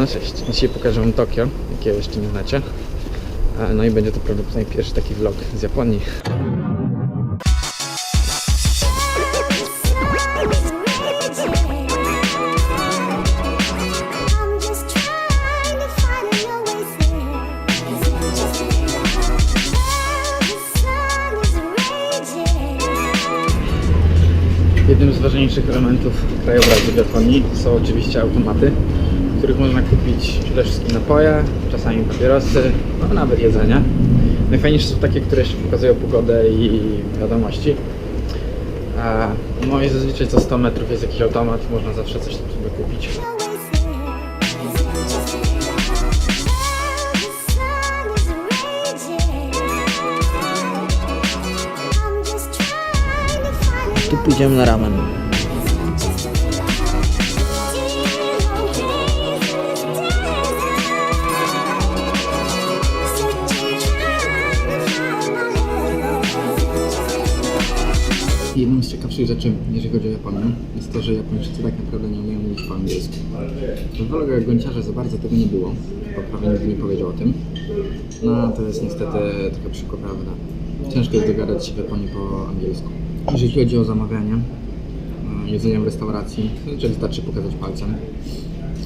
No cześć, dzisiaj pokażę Wam Tokio, jakiego jeszcze nie znacie. E, No i będzie to prawdopodobnie pierwszy taki vlog z Japonii. Jednym z ważniejszych elementów krajobrazu w Japonii są oczywiście automaty, w których można kupić przede wszystkim napoje, czasami papierosy, no nawet jedzenie. Najfajniejsze są takie, które jeszcze pokazują pogodę i wiadomości. No i zazwyczaj co 100 metrów jest jakiś automat, można zawsze coś sobie kupić. Tu pójdziemy na ramen. Jedną z ciekawszych rzeczy, jeżeli chodzi o Japonię, jest to, że Japończycy tak naprawdę nie umieją mówić po angielsku. W vlogach Gonciarza za bardzo tego nie było, bo prawie nikt nie powiedział o tym. No to jest niestety trochę przykra prawda. Ciężko jest dogadać się w Japonii po angielsku. Jeżeli chodzi o zamawianie e, jedzenia w restauracji, to wystarczy pokazać palcem.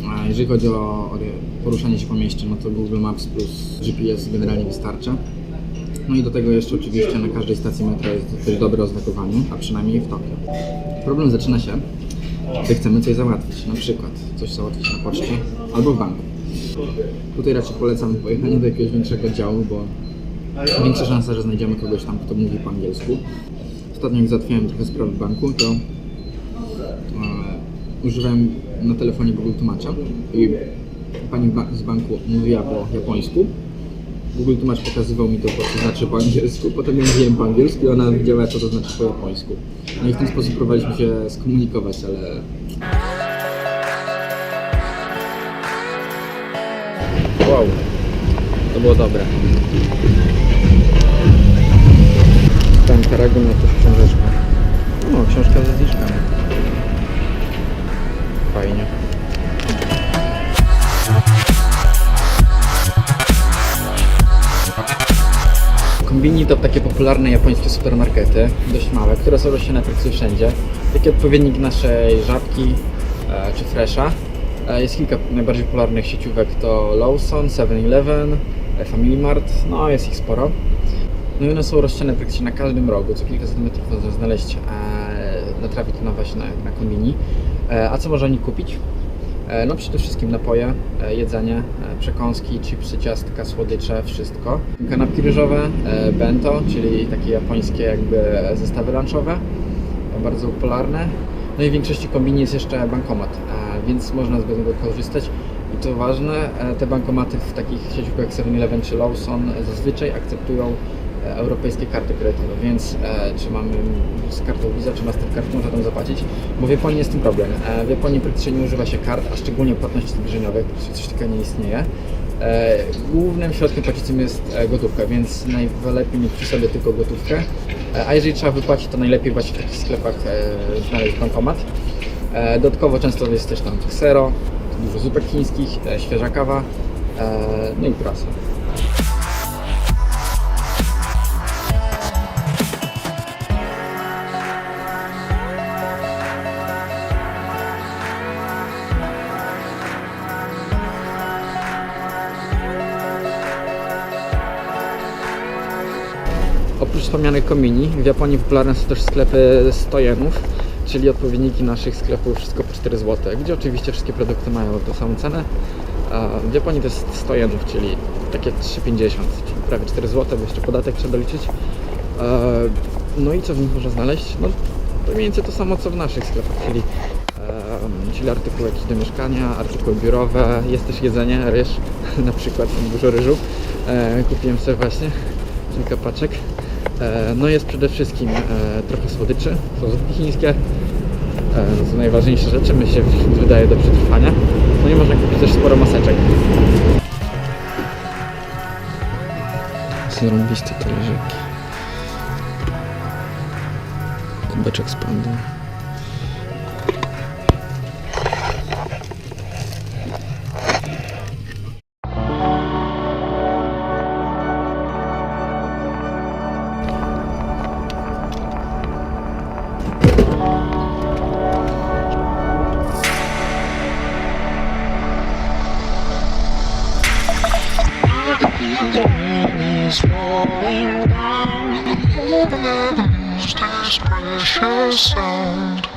A jeżeli chodzi o poruszanie się po mieście, no to Google Maps plus GPS generalnie wystarcza. No i do tego jeszcze oczywiście na każdej stacji metra jest dość dobre oznakowanie, a przynajmniej w Tokio. Problem zaczyna się, gdy chcemy coś załatwić, na przykład coś załatwić na poczcie albo w banku. Tutaj raczej polecam pojechanie do jakiegoś większego działu, bo większa szansa, że znajdziemy kogoś tam, kto mówi po angielsku. Ostatnio jak załatwiałem trochę sprawy w banku, to e, używałem na telefonie Google Tłumacza i pani z banku mówiła po japońsku. Google Tłumacz pokazywał mi to, co znaczy po angielsku, potem ja mówiłem po angielsku i ona wiedziała, co to znaczy po japońsku. No i w ten sposób próbowaliśmy się skomunikować, ale... Wow, było dobre. Tam Paragon ma też książeczkę. No, książka ze zniżkami. Fajnie. Kombini to takie popularne japońskie supermarkety, dość małe, które są rozsiane praktycznie wszędzie. Taki odpowiednik naszej żabki e, czy Fresha. E, jest kilka najbardziej popularnych sieciówek to Lawson, 7-Eleven, e, Family Mart, no jest ich sporo. No i one są rozsiane praktycznie na każdym rogu, co kilkaset metrów można znaleźć e, na trawie to na właśnie na, na kombini. E, a co można nich kupić? E, No przede wszystkim napoje, e, jedzenie, e, przekąski, chipsy, ciastka, słodycze, wszystko. Kanapki ryżowe, e, bento, czyli takie japońskie jakby zestawy lunchowe, e, bardzo popularne. No i w większości kombini jest jeszcze bankomat, e, więc można z niego korzystać. I to ważne, e, te bankomaty w takich sieciówkach jak 7-Eleven czy Lawson zazwyczaj akceptują e, europejskie karty kredytowe, więc e, czy mamy z kartą Visa czy Mastercard można tam zapłacić, bo w Japonii jest ten problem. E, w Japonii praktycznie nie używa się kart, a szczególnie płatności zbliżeniowych, coś takiego nie istnieje. E, głównym środkiem płacicielem jest e, gotówka, więc najlepiej mieć przy sobie tylko gotówkę, e, a jeżeli trzeba wypłacić, to najlepiej właśnie w takich sklepach e, znaleźć bankomat. E, dodatkowo często jest też tam sero, dużo zupek chińskich, e, świeża kawa, e, no i prasa. Oprócz wspomnianych komini, w Japonii popularne są też sklepy 100 jenów, czyli odpowiedniki naszych sklepów wszystko po 4 zł, gdzie oczywiście wszystkie produkty mają tą samą cenę. W Japonii to jest 100 jenów, czyli takie 3,50, czyli prawie 4 zł, bo jeszcze podatek trzeba liczyć. E, No i co w nich można znaleźć? No to mniej więcej to samo co w naszych sklepach, czyli, czyli artykuły jakieś do mieszkania, artykuły biurowe, jest też jedzenie, ryż, na przykład dużo ryżu. E, Kupiłem sobie właśnie kilka paczek. E, No jest przede wszystkim e, trochę słodyczy, są zupki chińskie. E, To są najważniejsze rzeczy, mi się wydaje do przetrwania. No i można kupić też sporo maseczek. Zarąbiste talerzyki. Kubeczek z pandą. Falling down. All the lose this precious sound.